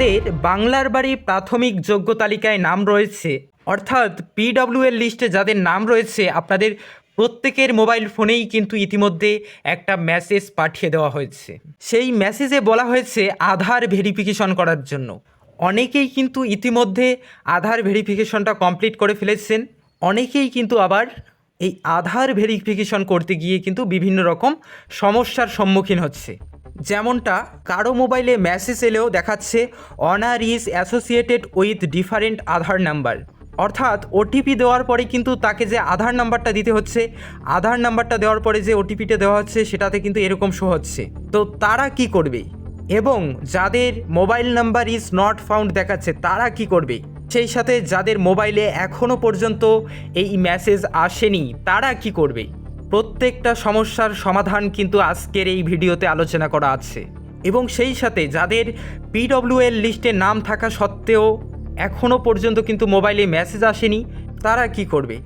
যাদের বাংলার বাড়ি প্রাথমিক যোগ্য তালিকায় নাম রয়েছে। অর্থাৎ পিডব্লিউএল লিস্টে যাদের নাম রয়েছে, আপনাদের প্রত্যেকের মোবাইল ফোনেই কিন্তু ইতিমধ্যে একটা মেসেজ পাঠিয়ে দেওয়া হয়েছে। সেই মেসেজে বলা হয়েছে আধার ভেরিফিকেশন করার জন্য। অনেকেই কিন্তু ইতিমধ্যে আধার ভেরিফিকেশনটা কমপ্লিট করে ফেলেছেন। অনেকেই কিন্তু আবার এই আধার ভেরিফিকেশন করতে গিয়ে কিন্তু বিভিন্ন রকম সমস্যার সম্মুখীন হচ্ছে। যেমনটা কারও মোবাইলে মেসেজ এলেও দেখাচ্ছে owner is associated with different Aadhaar number অর্থাৎ ওটিপি দেওয়ার পরে কিন্তু তাকে যে আধার নাম্বারটা দিতে হচ্ছে, আধার নাম্বারটা দেওয়ার পরে যে ওটিপিটা দেওয়া হচ্ছে, সেটাতে কিন্তু এরকম শো হচ্ছে। তো তারা কি করবে? এবং যাদের mobile number is not found দেখাচ্ছে, তারা কি করবে? সেই সাথে যাদের মোবাইলে এখনও পর্যন্ত এই মেসেজ আসেনি, তারা কি করবে? প্রত্যেকটা সমস্যার সমাধান কিন্তু আজকের এই ভিডিওতে আলোচনা করা আছে। এবং সেই সাথে যাদের পিডব্লিউএল লিস্টে নাম থাকা সত্ত্বেও এখনও পর্যন্ত কিন্তু মোবাইলে মেসেজ আসেনি, তারা কি করবে?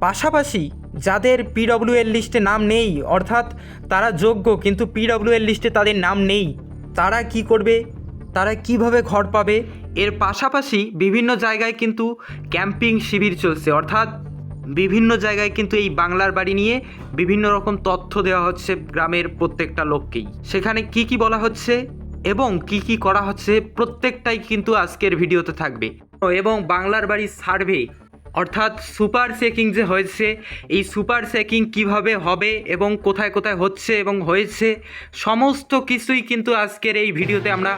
পাশাপাশি যাদের পিডব্লিউএল লিস্টে নাম নেই, অর্থাৎ তারা যোগ্য কিন্তু পিডব্লিউএল লিস্টে তাদের নাম নেই, তারা কি করবে? তারা কীভাবে ঘর পাবে? এর পাশাপাশি বিভিন্ন জায়গায় কিন্তু ক্যাম্পিং শিবির চলছে, অর্থাৎ বিভিন্ন জায়গায় কিন্তু এই বাংলার বাড়ি নিয়ে বিভিন্ন রকম তথ্য দেওয়া হচ্ছে গ্রামের প্রত্যেকটা লোককেই। সেখানে কি কি বলা হচ্ছে এবং কি কি করা হচ্ছে প্রত্যেকটাই কিন্তু আজকের ভিডিওতে থাকবে। এবং বাংলার বাড়ির সার্ভে অর্থাৎ সুপার শেকিং যে হয়েছে, এই সুপার শেকিং কীভাবে হবে এবং কোথায় কোথায় হচ্ছে এবং হয়েছে, সমস্ত কিছুই কিন্তু আজকের এই ভিডিওতে আমরা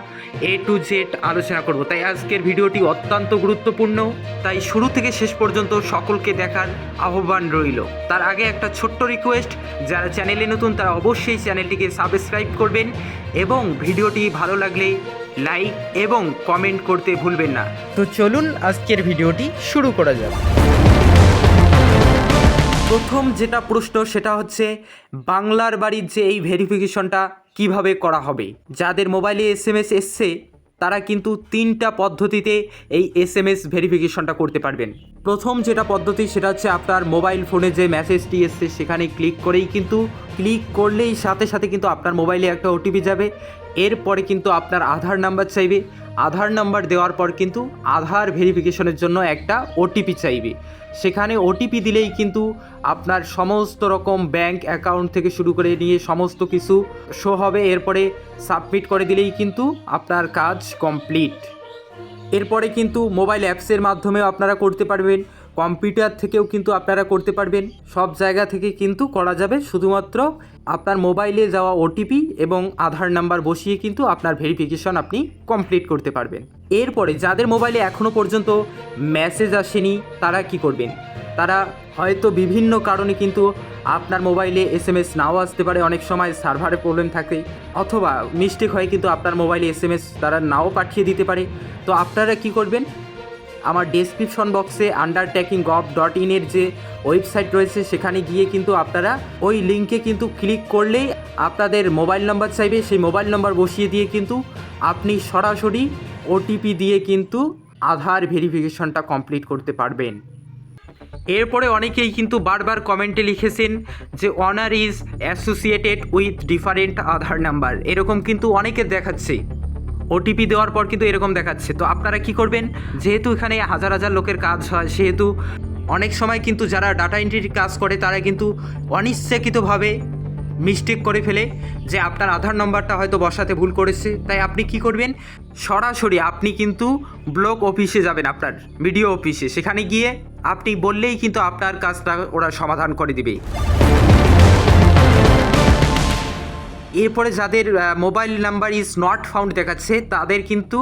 এ টু জেড আলোচনা করব। তাই আজকের ভিডিওটি অত্যন্ত গুরুত্বপূর্ণ। তাই শুরু থেকে শেষ পর্যন্ত সকলকে দেখার আহ্বান রইল। তার আগে একটা ছোট্ট রিকোয়েস্ট যারা চ্যানেলে নতুন, তারা অবশ্যই চ্যানেলটিকে সাবস্ক্রাইব করবেন এবং ভিডিওটি ভালো লাগলে লাইক এবং কমেন্ট করতে ভুলবেন না। তো চলুন আজকের ভিডিওটি শুরু করা যাক। প্রথম যেটা প্রশ্ন সেটা হচ্ছে বাংলার বাড়ির যে এই ভেরিফিকেশনটা কীভাবে করা হবে? যাদের মোবাইলে এস এম এস এসছে তারা কিন্তু তিনটা পদ্ধতিতে এই এস এম এস ভেরিফিকেশনটা করতে পারবেন। প্রথম যেটা পদ্ধতি সেটা হচ্ছে আপনার মোবাইল ফোনে যে মেসেজটি এসছে সেখানে ক্লিক করেই কিন্তু ক্লিক করলেই সাথে সাথে কিন্তু আপনার মোবাইলে একটা ওটিপি যাবে। এরপরে কিন্তু আপনার আধার নাম্বার চাইবে। আধার নাম্বার দেওয়ার পর কিন্তু আধার ভেরিফিকেশনের জন্য একটা ওটিপি চাইবে। সেখানে ওটিপি দিলেই কিন্তু আপনার সমস্ত রকম ব্যাংক অ্যাকাউন্ট থেকে শুরু করে নিয়ে সমস্ত কিছু শো হবে। এরপরে সাবমিট করে দিলেই কিন্তু আপনার কাজ কমপ্লিট। এরপরে কিন্তু মোবাইল অ্যাপসের মাধ্যমেও আপনারা করতে পারবেন। কম্পিউটার থেকেও কিন্তু আপনারা করতে পারবেন। সব জায়গা থেকে কিন্তু করা যাবে। শুধুমাত্র আপনার মোবাইলে যাওয়া ওটিপি এবং আধার নাম্বার বসিয়ে কিন্তু আপনার ভেরিফিকেশন আপনি কমপ্লিট করতে পারবেন। এরপরে যাদের মোবাইলে এখনও পর্যন্ত মেসেজ আসেনি, তারা কি করবেন? তারা হয়তো বিভিন্ন কারণে কিন্তু আপনার মোবাইলে এস এম এস নাও আসতে পারে। অনেক সময় সার্ভারে প্রবলেম থাকে অথবা মিস্টেক হয় কিন্তু আপনার মোবাইলে এস এম এস তারা নাও পাঠিয়ে দিতে পারে। তো আপনারা কি করবেন? আমার ডেসক্রিপশন বক্সে আন্ডারটেকিং গভ ডট ইনের যে ওয়েবসাইট রয়েছে, সেখানে গিয়ে কিন্তু আপনারা ওই লিঙ্কে কিন্তু ক্লিক করলেই আপনাদের মোবাইল নাম্বার চাইবে। সেই মোবাইল নাম্বার বসিয়ে দিয়ে কিন্তু আপনি সরাসরি ওটিপি দিয়ে কিন্তু আধার ভেরিফিকেশনটা কমপ্লিট করতে পারবেন। এরপরে অনেকেই কিন্তু বারবার কমেন্টে লিখেছেন যে honour is associated with different Aadhaar number এরকম কিন্তু অনেকের দেখাচ্ছে। ওটিপি দেওয়ার পর কিন্তু এরকম দেখাচ্ছে। তো আপনারা কি করবেন? যেহেতু এখানে হাজার হাজার লোকের কাজ হয়, সেহেতু অনেক সময় কিন্তু যারা ডাটা এন্ট্রির কাজ করে, তারা কিন্তু অনিচ্ছাকৃতভাবে মিস্টেক করে ফেলে যে আপনার আধার নম্বরটা হয়তো বসাতে ভুল করেছে। তাই আপনি কি করবেন? সরাসরি আপনি কিন্তু ব্লক অফিসে যাবেন আপনার বিডিও অফিসে সেখানে গিয়ে আপনি বললেই কিন্তু আপনার কাজটা ওরা সমাধান করে দিবে। এরপরে যাদের mobile number is not found দেখাচ্ছে, তাদের কিন্তু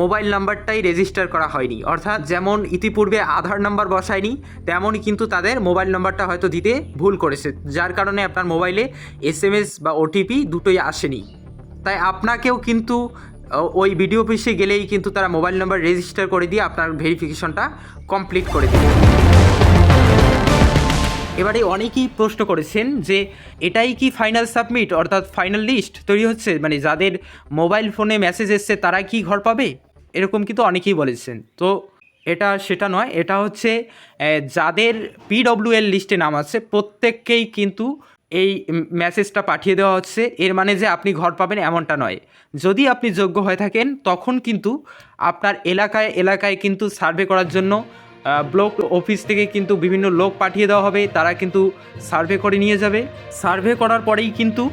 মোবাইল নাম্বারটাই রেজিস্টার করা হয়নি। অর্থাৎ যেমন ইতিপূর্বে আধার নাম্বার বসায়নি, তেমনই কিন্তু তাদের মোবাইল নাম্বারটা হয়তো দিতে ভুল করেছে। যার কারণে আপনার মোবাইলে এস এম এস বা ওটিপি দুটোই আসেনি। তাই আপনাকেও কিন্তু ওই ভিডিও অফিসে গেলেই কিন্তু তারা মোবাইল নাম্বার রেজিস্টার করে দিয়ে আপনার ভেরিফিকেশনটা কমপ্লিট করে দেবে। এবারে অনেকেই প্রশ্ন করেছেন যে এটাই কি ফাইনাল সাবমিট অর্থাৎ ফাইনাল লিস্ট তৈরি হচ্ছে? মানে যাদের মোবাইল ফোনে মেসেজ এসছে, তারা কি ঘর পাবে? এরকম কিন্তু অনেকেই বলেছেন। তো এটা সেটা নয়, এটা হচ্ছে যাদের পিডব্লিউএল লিস্টে নাম আছে, প্রত্যেককেই কিন্তু এই মেসেজটা পাঠিয়ে দেওয়া হচ্ছে। এর মানে যে আপনি ঘর পাবেন এমনটা নয়। যদি আপনি যোগ্য হয়ে থাকেন, তখন কিন্তু আপনার এলাকায় এলাকায় কিন্তু সার্ভে করার জন্য ব্লক অফিস থেকে কিন্তু বিভিন্ন লোক পাঠিয়ে দেওয়া হবে, তারা কিন্তু সার্ভে করে নিয়ে যাবে। সার্ভে করার পরেই কিন্তু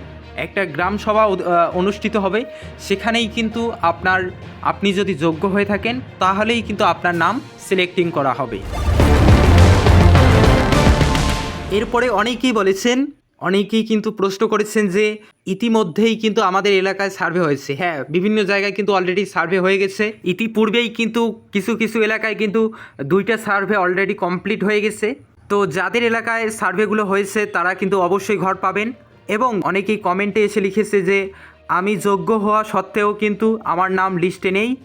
একটা গ্রাম সভা অনুষ্ঠিত হবে। সেখানেই কিন্তু আপনার, আপনি যদি যোগ্য হয়ে থাকেন, তাহলেই কিন্তু আপনার নাম সিলেক্টিং করা হবে। এরপরে অনেকেই বলেছেন, অনেকেই কিন্তু প্রশ্ন করেছেন যে ইতিমধ্যেই কিন্তু আমাদের এলাকায় সার্ভে হয়েছে। হ্যাঁ বিভিন্ন জায়গায় কিন্তু অলরেডি সার্ভে হয়ে গেছে। ইতিপূর্বেই কিন্তু কিছু কিছু এলাকায় কিন্তু দুইটা সার্ভে অলরেডি কমপ্লিট হয়ে গেছে। তো যাদের এলাকায় সার্ভেগুলো হয়েছে, তারা কিন্তু অবশ্যই ঘর পাবেন এবং অনেকেই কমেন্টে এসে লিখেছে যে, আমি যোগ্য হওয়া সত্ত্বেও কিন্তু আমার নাম লিস্টে নেই।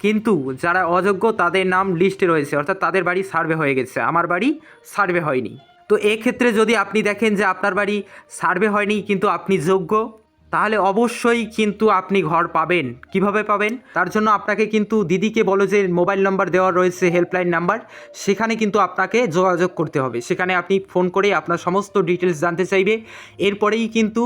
কিন্তু যারা অযোগ্য, তাদের নাম লিস্টে রয়েছে। অর্থাৎ তাদের বাড়ি সার্ভে হয়ে গেছে। আমার বাড়ি সার্ভে হয়নি। তো এক্ষেত্রে যদি আপনি দেখেন যে আপনার বাড়ি সার্ভে হয়নি, কিন্তু আপনি যোগ্য, তাহলে অবশ্যই কিন্তু আপনি ঘর পাবেন। কীভাবে পাবেন? তার জন্য আপনাকে কিন্তু দিদিকে বলো যে মোবাইল নাম্বার দেওয়া রয়েছে, হেল্পলাইন নাম্বার, সেখানে কিন্তু আপনাকে যোগাযোগ করতে হবে। সেখানে আপনি ফোন করে আপনার সমস্ত ডিটেলস জানতে চাইবে। এরপরেই কিন্তু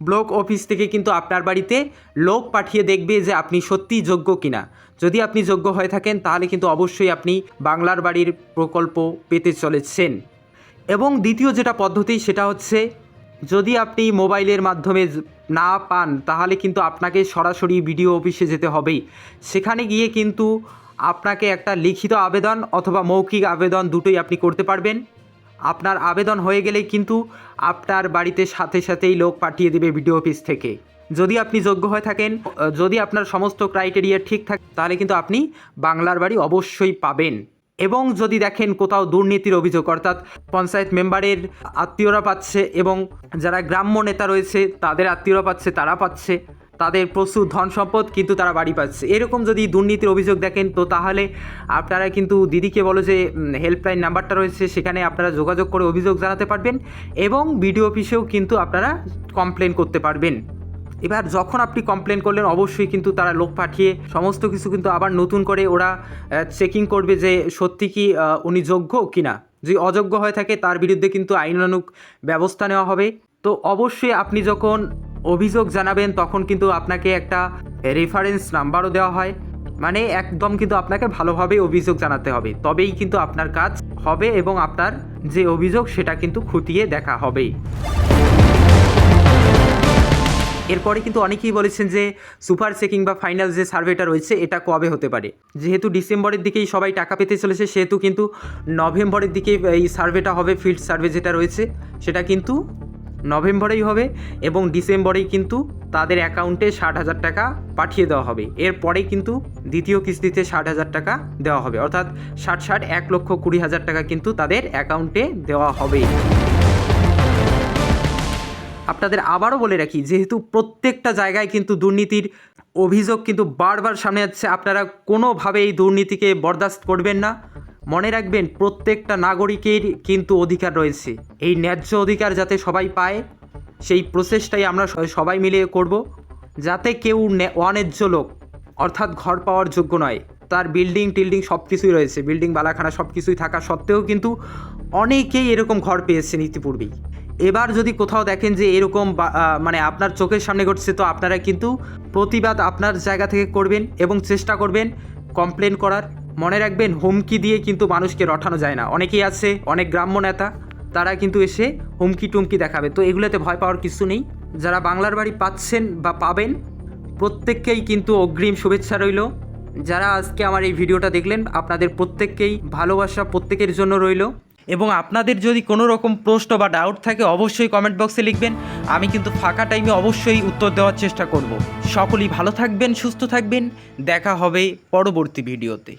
ব্লক অফিস থেকে কিন্তু আপনার বাড়িতে লোক পাঠিয়ে দেখবে যে আপনি সত্যিই যোগ্য কিনা। যদি আপনি যোগ্য হয়ে থাকেন, তাহলে কিন্তু অবশ্যই আপনি বাংলার বাড়ির প্রকল্প পেতে চলেছেন। এবং দ্বিতীয় যেটা পদ্ধতি সেটা হচ্ছে যদি আপনি মোবাইলের মাধ্যমে না পান, তাহলে কিন্তু আপনাকে সরাসরি বিডিও অফিসে যেতে হবেই। সেখানে গিয়ে কিন্তু আপনাকে একটা লিখিত আবেদন অথবা মৌখিক আবেদন দুটোই আপনি করতে পারবেন। আপনার আবেদন হয়ে গেলেই কিন্তু আপনার বাড়িতে সাথে সাথেই লোক পাঠিয়ে দেবে বিডিও অফিস থেকে। যদি আপনি যোগ্য হয়ে থাকেন, যদি আপনার সমস্ত ক্রাইটেরিয়া ঠিক থাকে, তাহলে কিন্তু আপনি বাংলার বাড়ি অবশ্যই পাবেন। এবং যদি দেখেন কোথাও দুর্নীতির অভিযোগ, অর্থাৎ পঞ্চায়েত মেম্বারের আত্মীয়রা পাচ্ছে এবং যারা গ্রাম্য নেতা রয়েছে, তাদের আত্মীয়রা পাচ্ছে, তারা পাচ্ছে, তাদের প্রচুর ধন সম্পদ কিন্তু তারা বাড়ি পাচ্ছে। এরকম যদি দুর্নীতির অভিযোগ দেখেন, তো তাহলে আপনারা কিন্তু দিদিকে বলো যে হেল্পলাইন নাম্বারটা রয়েছে, সেখানে আপনারা যোগাযোগ করে অভিযোগ জানাতে পারবেন এবং বিডিও অফিসেও কিন্তু আপনারা কমপ্লেন করতে পারবেন। এবার যখন আপনি কমপ্লেন করলেন, অবশ্যই কিন্তু তারা লোক পাঠিয়ে সমস্ত কিছু কিন্তু আবার নতুন করে ওরা চেকিং করবে যে সত্যি কি উনি যোগ্য কিনা। যদি অযোগ্য হয়ে থাকে, তার বিরুদ্ধে কিন্তু আইনানুগ ব্যবস্থা নেওয়া হবে। তো অবশ্যই আপনি যখন অভিযোগ জানাবেন, তখন কিন্তু আপনাকে একটা রেফারেন্স নাম্বারও দেওয়া হয়। মানে একদম কিন্তু আপনাকে ভালোভাবে অভিযোগ জানাতে হবে। তবেই কিন্তু আপনার কাজ হবে এবং আপনার যে অভিযোগ, সেটা কিন্তু খুঁটিয়ে দেখা হবেই। এরপরে কিন্তু অনেকেই বলেছেন যে সুপার চেকিং বা ফাইনাল যে সার্ভেটা রয়েছে, এটা কবে হতে পারে? যেহেতু ডিসেম্বরের দিকেই সবাই টাকা পেতে চলেছে, সেহেতু কিন্তু নভেম্বরের দিকে এই সার্ভেটা হবে, ফিল্ড সার্ভে যেটা রয়েছে, সেটা কিন্তু নভেম্বরেই হবে এবং ডিসেম্বরেই কিন্তু তাদের অ্যাকাউন্টে ষাট হাজার টাকা পাঠিয়ে দেওয়া হবে। এরপরেই কিন্তু দ্বিতীয় কিস্তিতে ষাট হাজার টাকা দেওয়া হবে। অর্থাৎ ষাট ষাট এক লক্ষ কুড়ি হাজার টাকা কিন্তু তাদের অ্যাকাউন্টে দেওয়া হবে। আপনাদের আবারও বলে রাখি, যেহেতু প্রত্যেকটা জায়গায় কিন্তু দুর্নীতির অভিযোগ কিন্তু বারবার সামনে যাচ্ছে আপনারা কোনোভাবে এই দুর্নীতিকে বরদাস্ত করবেন না। মনে রাখবেন, প্রত্যেকটা নাগরিকের কিন্তু অধিকার রয়েছে। এই ন্যায্য অধিকার যাতে সবাই পায়, সেই প্রসেসটাই আমরা সবাই মিলে করব, যাতে কেউ ন্যা- অন্যায্য লোক, অর্থাৎ ঘর পাওয়ার যোগ্য নয়। তার বিল্ডিং টিল্ডিং সব কিছুই রয়েছে, বিল্ডিং, বালাখানা সব কিছুই থাকা সত্ত্বেও কিন্তু অনেকেই এরকম ঘর পেয়েছেন ইতিপূর্বেই। এবার যদি কোথাও দেখেন যে এরকম মানে আপনার চোখের সামনে ঘটছে, তো আপনারা কিন্তু প্রতিবাদ আপনার জায়গা থেকে করবেন এবং চেষ্টা করবেন কমপ্লেন করার। মনে রাখবেন, হুমকি দিয়ে কিন্তু মানুষকে রটানো যায় না। অনেকেই আছে, অনেক গ্রাম্য নেতা, তারা কিন্তু এসে হুমকি টুমকি দেখাবে। তো এগুলোতে ভয় পাওয়ার কিছু নেই। যারা বাংলার বাড়ি পাচ্ছেন বা পাবেন, প্রত্যেককেই কিন্তু অগ্রিম শুভেচ্ছা রইল। যারা আজকে আমার এই ভিডিওটা দেখলেন, আপনাদের প্রত্যেককেই ভালোবাসা প্রত্যেকের জন্য রইল। এবং আপনাদের যদি কোনো রকম প্রশ্ন বা ডাউট থাকে, অবশ্যই কমেন্ট বক্সে লিখবেন। আমি কিন্তু ফাঁকা টাইমে অবশ্যই উত্তর দেওয়ার চেষ্টা করব। সকলেই ভালো থাকবেন, সুস্থ থাকবেন। দেখা হবে পরবর্তী ভিডিওতে